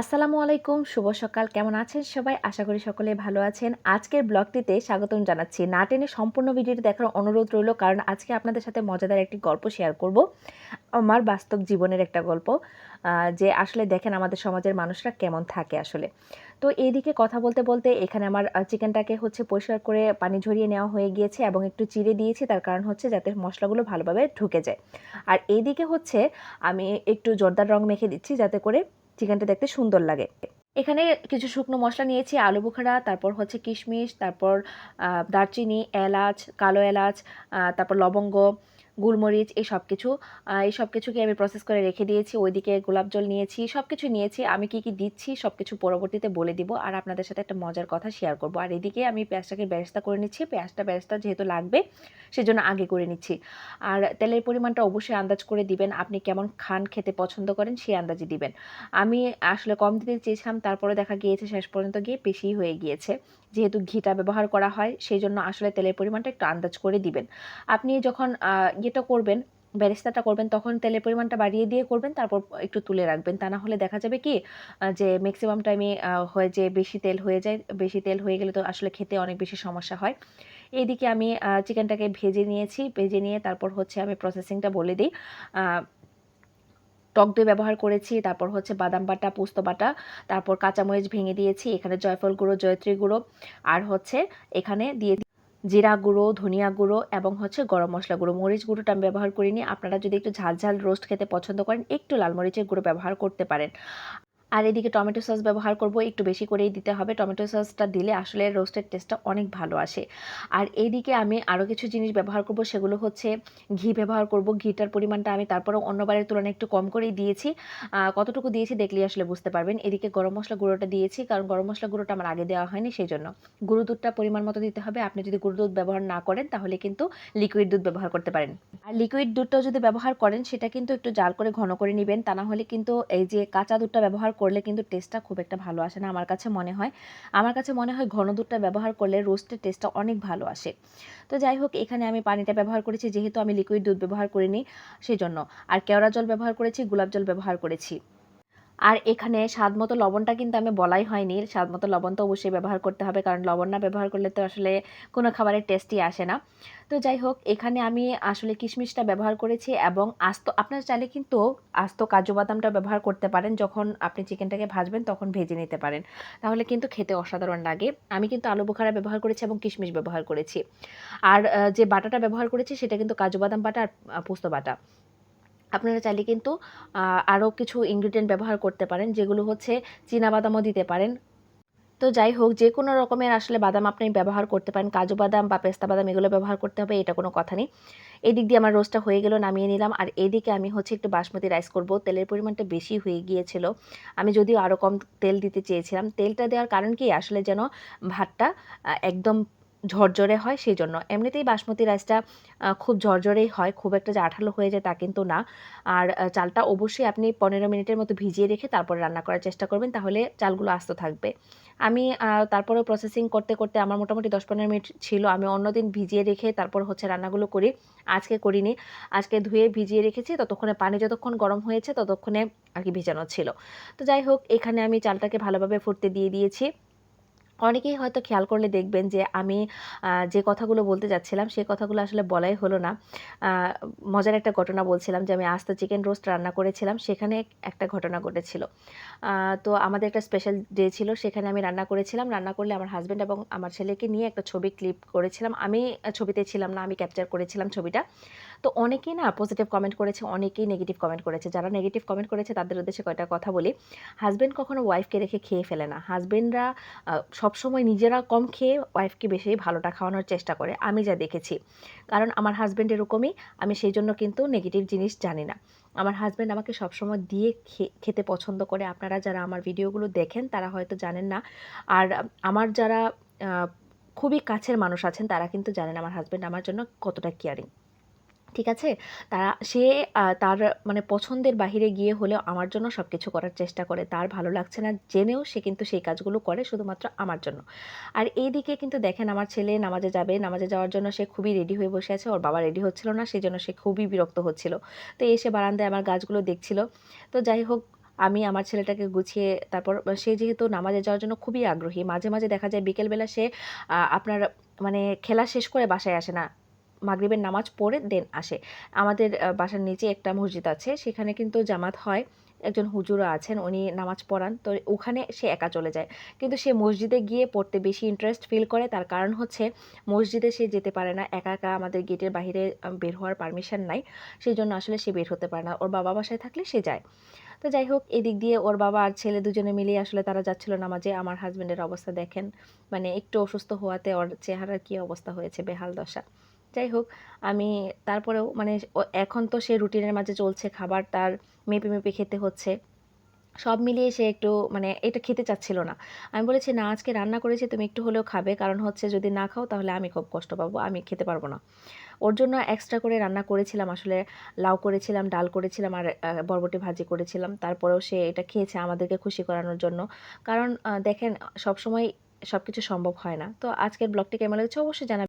আসসালামু আলাইকুম, শুভ সকাল। কেমন আছেন সবাই? আশা করি সকলে ভালো আছেন। আজকের ব্লগটিতে স্বাগতম জানাচ্ছি। না টেনে সম্পূর্ণ ভিডিওটি দেখার অনুরোধ রইল, কারণ আজকে আপনাদের সাথে মজাদার একটি গল্প শেয়ার করব। আমার বাস্তব জীবনের একটা গল্প যে আসলে দেখেন আমাদের সমাজের মানুষরা কেমন থাকে আসলে। তো এইদিকে কথা বলতে বলতে এখানে আমার চিকেনটাকে হচ্ছে পরিষ্কার করে পানি ঝরিয়ে নেওয়া হয়ে গিয়েছে এবং একটু চিড়ে দিয়েছি, তার কারণ হচ্ছে যাতে মশলাগুলো ভালোভাবে ঢুকে যায়। আর এইদিকে হচ্ছে আমি একটু জর্দার রং মেখে দিচ্ছি, যাতে করে চিকেনটা দেখতে সুন্দর লাগে। এখানে কিছু শুকনো মশলা নিয়েছি, আলু বুখারা, তারপর হচ্ছে কিশমিশ, তারপর দারচিনি, এলাচ, কালো এলাচ তারপর লবঙ্গ গোলমরিচ, এই সব কিছু এই সব কিছুকে আমি প্রসেস করে রেখে দিয়েছি। ওইদিকে গোলাপ জল নিয়েছি সব কিছু নিয়েছি। আমি কি কি দিচ্ছি সব কিছু পরবর্তীতে বলে দিব। আর আপনাদের সাথে একটা মজার কথা শেয়ার করব। আর এদিকে আমি পেঁয়াজটাকে ব্যবস্থা করে নিচ্ছি। পেঁয়াজটা ব্যবস্থা যেহেতু লাগবে, সেজন্য আগে করে নিচ্ছি। আর তেলের পরিমাণটা অবশ্যই আন্দাজ করে দিবেন। আপনি কেমন খান, খেতে পছন্দ করেন, সেই আন্দাজে দিবেন। আমি আসলে কম দিতে চেয়েছিলাম তারপরে দেখা গিয়েছে শেষ পর্যন্ত গিয়ে বেশিই হয়ে গিয়েছে। যেহেতু ঘিটা ব্যবহার করা হয় সেই জন্য আসলে তেলের পরিমাণটা একটু আন্দাজ করে দিবেন। আপনি যখন ইয়েটা করবেন বেরেস্তাটা করবেন, তখন তেলের পরিমাণটা বাড়িয়ে দিয়ে করবেন, তারপর একটু তুলে রাখবেন। তা না হলে দেখা যাবে কি যে ম্যাক্সিমাম টাইমে হয়ে যে বেশি তেল হয়ে যায়, বেশি তেল হয়ে গেলে তো আসলে খেতে অনেক বেশি সমস্যা হয়। এইদিকে আমি চিকেনটাকে ভেজে নিয়েছি, ভেজে নিয়ে তারপর হচ্ছে আমি প্রসেসিংটা বলে দিই। টক দই ব্যবহার করেছি, তারপর হচ্ছে বাদাম বাটা, পোস্ত বাটা, তারপর কাঁচামরিচ ভেঙে দিয়েছি, এখানে জয়ফল গুঁড়ো, জয়ত্রী গুঁড়ো, আর হচ্ছে এখানে দিয়ে জিরা গুঁড়ো, ধনিয়া গুঁড়ো এবং হচ্ছে গরম মশলা গুঁড়ো। মরিচ গুঁড়োটা আমি ব্যবহার করিনি, আপনারা যদি একটু ঝাল ঝাল রোস্ট খেতে পছন্দ করেন, একটু লাল মরিচের গুঁড়ো ব্যবহার করতে পারেন। আর এদিকে টমেটো সস ব্যবহার করব, একটু বেশি করেই দিতে হবে। টমেটো সসটা দিলে আসলে রোস্টের টেস্টটা অনেক ভালো আসে। আর এইদিকে আমি আরও কিছু জিনিস ব্যবহার করব, সেগুলো হচ্ছে ঘি ব্যবহার করব। ঘিটার পরিমাণটা আমি তারপরেও অন্যবারের তুলনায় একটু কম করেই দিয়েছি। কতটুকু দিয়েছি দেখলেই আসলে বুঝতে পারবেন। এদিকে গরম মশলা গুঁড়োটা দিয়েছি, কারণ গরম মশলা গুঁড়োটা আমার আগে দেওয়া হয়নি সেই জন্য গুঁড়ো দুধটা পরিমাণ মতো দিতে হবে। আপনি যদি গুঁড়ো দুধ ব্যবহার না করেন, তাহলে কিন্তু লিকুইড দুধ ব্যবহার করতে পারেন। আর লিকুইড দুধটাও যদি ব্যবহার করেন, সেটা কিন্তু একটু জাল করে ঘন করে নেবেন। তা না হলে কিন্তু এই যে কাঁচা দুধটা ব্যবহার করলে কিন্তু টেস্টটা খুব একটা ভালো আসে না আমার কাছে মনে হয়। আমার কাছে মনে হয় ঘন দুধটা ব্যবহার করলে রোস্টের টেস্টটা অনেক ভালো আসে। তো যাই হোক, এখানে আমি পানিটা ব্যবহার করেছি, যেহেতু আমি লিকুইড দুধ ব্যবহার করিনি সেই জন্য আর কেওড়া জল ব্যবহার করেছি, গোলাপ জল ব্যবহার করেছি। আর এখানে স্বাদ মতো লবণটা কিন্তু আমি বলাই হয়নি। স্বাদ মতো লবণ তো অবশ্যই ব্যবহার করতে হবে, কারণ লবণ না ব্যবহার করলে তো আসলে কোনো খাবারের টেস্টই আসে না। তো যাই হোক, এখানে আমি আসলে কিশমিশটা ব্যবহার করেছি এবং আস্ত, আপনার চাইলে কিন্তু আস্ত কাজু বাদামটা ব্যবহার করতে পারেন। যখন আপনি চিকেনটাকে ভাজবেন তখন ভেজে নিতে পারেন। তাহলে কিন্তু খেতে অসাধারণ লাগে। আমি কিন্তু আলু বোখারা ব্যবহার করেছি এবং কিশমিশ ব্যবহার করেছি। আর যে বাটাটা ব্যবহার করেছি সেটা কিন্তু কাজু বাদাম বাটা আর পোস্ত বাটা। আপনারা চাইলে কিন্তু আরও কিছু ইনগ্রিডিয়েন্ট ব্যবহার করতে পারেন, যেগুলো হচ্ছে বাদামও দিতে পারেন। তো যাই হোক, যে কোনো রকমের আসলে বাদাম আপনি ব্যবহার করতে পারেন। কাজু বাদাম বা পেস্তা বাদাম এগুলো ব্যবহার করতে হবে, এটা কোনো কথা নেই। এদিক দিয়ে আমার রোস্টটা হয়ে গেল, নামিয়ে নিলাম। আর এদিকে আমি হচ্ছে একটু বাসমতি রাইস করব। তেলের পরিমাণটা বেশি হয়ে গিয়েছিল। আমি যদিও আরও কম তেল দিতে চেয়েছিলাম। তেলটা দেওয়ার কারণ কি? আসলে যেন ভাতটা একদম ঝরঝরে হয় সেই জন্য এমনিতেই বাসমতি রাইসটা খুব ঝরঝরেই হয়, খুব একটা যে আঠালো হয়ে যায় তা কিন্তু না। আর চালটা অবশ্যই আপনি পনেরো মিনিটের মতো ভিজিয়ে রেখে তারপর রান্না করার চেষ্টা করবেন, তাহলে চালগুলো আস্ত থাকবে। আমি তারপরে প্রসেসিং করতে করতে আমার মোটামুটি দশ পনেরো মিনিট ছিল। আমি অন্যদিন ভিজিয়ে রেখে তারপর হচ্ছে রান্নাগুলো করি। আজকে করিনি। আজকে ধুয়ে ভিজিয়ে রেখেছি, ততক্ষণে পানি যতক্ষণ গরম হয়েছে ততক্ষণে আর কি ভিজানো ছিল। তো যাই হোক, এখানে আমি চালটাকে ভালোভাবে ফুটতে দিয়ে দিয়েছি। অনেকেই হয়তো খেয়াল করলে দেখবেন যে আমি যে কথাগুলো বলতে যাচ্ছিলাম সেই কথাগুলো আসলে বলাই হলো না। মজার একটা ঘটনা বলছিলাম যে আমি আস্ত চিকেন রোস্ট রান্না করেছিলাম, সেখানে একটা ঘটনা ঘটেছিল। তো আমাদের একটা স্পেশাল ডে ছিল, সেখানে আমি রান্না করেছিলাম। রান্না করলে আমার হাজব্যান্ড এবং আমার ছেলেকে নিয়ে একটা ছবি ক্লিপ করেছিলাম। আমি ছবিতে ছিলাম না, আমি ক্যাপচার করেছিলাম ছবিটা। তো অনেকেই না পজিটিভ কমেন্ট করেছে, অনেকেই নেগেটিভ কমেন্ট করেছে। যারা নেগেটিভ কমেন্ট করেছে, তাদের উদ্দেশ্যে কয়টা কথা বলি। হাজব্যান্ড কখনো ওয়াইফকে রেখে খেয়ে ফেলে না। হাজব্যান্ডরা সবসময় নিজেরা কম খেয়ে ওয়াইফকে বেশি ভালোটা খাওয়ানোর চেষ্টা করে, আমি যা দেখেছি। কারণ আমার হাজব্যান্ড এরকমই, আমি সেই জন্য কিন্তু নেগেটিভ জিনিস জানি না। আমার হাজব্যান্ড আমাকে সবসময় দিয়ে খেতে পছন্দ করে। আপনারা যারা আমার ভিডিওগুলো দেখেন, তারা হয়তো জানেন না। আর আমার যারা খুবই কাছের মানুষ আছেন, তারা কিন্তু জানেন আমার হাজব্যান্ড আমার জন্য কতটা কেয়ারিং ঠিক আছে? তারা, সে তার মানে পছন্দের বাহিরে গিয়ে হলেও আমার জন্য সব কিছু করার চেষ্টা করে। তার ভালো লাগছে না জেনেও সে কিন্তু সেই কাজগুলো করে শুধুমাত্র আমার জন্য। আর এই দিকে কিন্তু দেখেন আমার ছেলে নামাজে যাবে। নামাজে যাওয়ার জন্য সে খুবই রেডি হয়ে বসে আছে। ওর বাবা রেডি হচ্ছিল না সেই জন্য সে খুবই বিরক্ত হচ্ছিল। তো এসে বারান্দায় আমার গাছগুলো দেখছিল। তো যাই হোক, আমি আমার ছেলেটাকে গুছিয়ে, তারপর সে যেহেতু নামাজে যাওয়ার জন্য খুবই আগ্রহী, মাঝে মাঝে দেখা যায় বিকেলবেলা সে আপনার মানে খেলা শেষ করে বাসায় আসে না। মাগরিবের নামাজ পড়ে দেন আসে। আমাদের বাসার নিচে একটা মসজিদ আছে সেখানে কিন্তু জামাত হয়। একজন হুজুরও আছেন উনি নামাজ পড়ান। তো ওখানে সে একা চলে যায়। কিন্তু সে মসজিদে গিয়ে পড়তে বেশি ইন্টারেস্ট ফিল করে। তার কারণ হচ্ছে মসজিদে সে যেতে পারে না। একা একা আমাদের গেটের আহ, বের হওয়ার পারমিশন নাই। সেই জন্য আসলে সে বের হতে পারে না। ওর বাবা বাসায় থাকলে সে যায়। তো যাই হোক এদিক দিয়ে ওর বাবা আর ছেলে দুজনে মিলিয়ে আসলে তারা যাচ্ছিল নামাজে। আমার হাজবেন্ডের অবস্থা দেখেন। মানে একটু অসুস্থ হওয়াতে ওর চেহারার কী অবস্থা হয়েছে বেহাল দশা। যাই হোক, আমি তারপরেও মানে এখন তো সে রুটিনের মাঝে চলছে, খাবার তার মেপে মেপে খেতে হচ্ছে। সব মিলিয়ে সে একটু মানে এটা খেতে চাচ্ছিল না। আমি বলেছি, না, আজকে রান্না করেছি, তুমি একটু হলেও খাবে। কারণ হচ্ছে যদি না খাও, তাহলে আমি খুব কষ্ট পাবো, আমি খেতে পারব না। ওর জন্য এক্সট্রা করে রান্না করেছিলাম, আসলে লাউ করেছিলাম, ডাল করেছিলাম, আর বরবটি ভাজি করেছিলাম। তারপরেও সে এটা খেয়েছে আমাদেরকে খুশি করানোর জন্য। কারণ দেখেন, সবসময় সব কিছু সম্ভব হয় না। তো আজকের ব্লগটি কেমন লেগেছে, অবশ্যই জানাবেন।